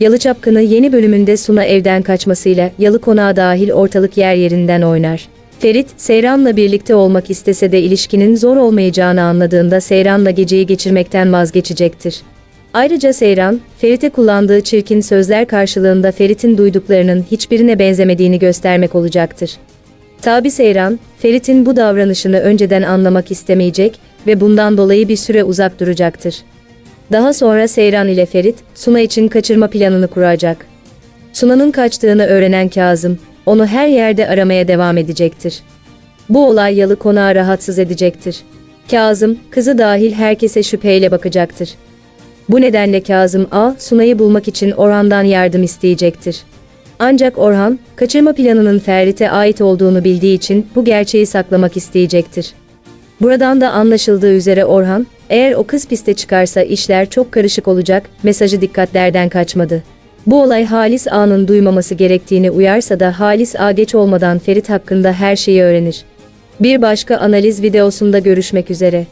Yalı Çapkını yeni bölümünde Suna evden kaçmasıyla Yalı Konağı dahil ortalık yer yerinden oynar. Ferit, Seyran'la birlikte olmak istese de ilişkinin zor olmayacağını anladığında Seyran'la geceyi geçirmekten vazgeçecektir. Ayrıca Seyran, Ferit'e kullandığı çirkin sözler karşılığında Ferit'in duyduklarının hiçbirine benzemediğini göstermek olacaktır. Tabi Seyran, Ferit'in bu davranışını önceden anlamak istemeyecek ve bundan dolayı bir süre uzak duracaktır. Daha sonra Seyran ile Ferit, Suna için kaçırma planını kuracak. Suna'nın kaçtığını öğrenen Kazım, onu her yerde aramaya devam edecektir. Bu olay Yalı konağı rahatsız edecektir. Kazım, kızı dahil herkese şüpheyle bakacaktır. Bu nedenle Kazım A, Suna'yı bulmak için Orhan'dan yardım isteyecektir. Ancak Orhan, kaçırma planının Ferit'e ait olduğunu bildiği için bu gerçeği saklamak isteyecektir. Buradan da anlaşıldığı üzere Orhan, eğer o kız piste çıkarsa işler çok karışık olacak, mesajı dikkatlerden kaçmadı. Bu olay Halis A'nın duymaması gerektiğini uyarsa da Halis A geç olmadan Ferit hakkında her şeyi öğrenir. Bir başka analiz videosunda görüşmek üzere.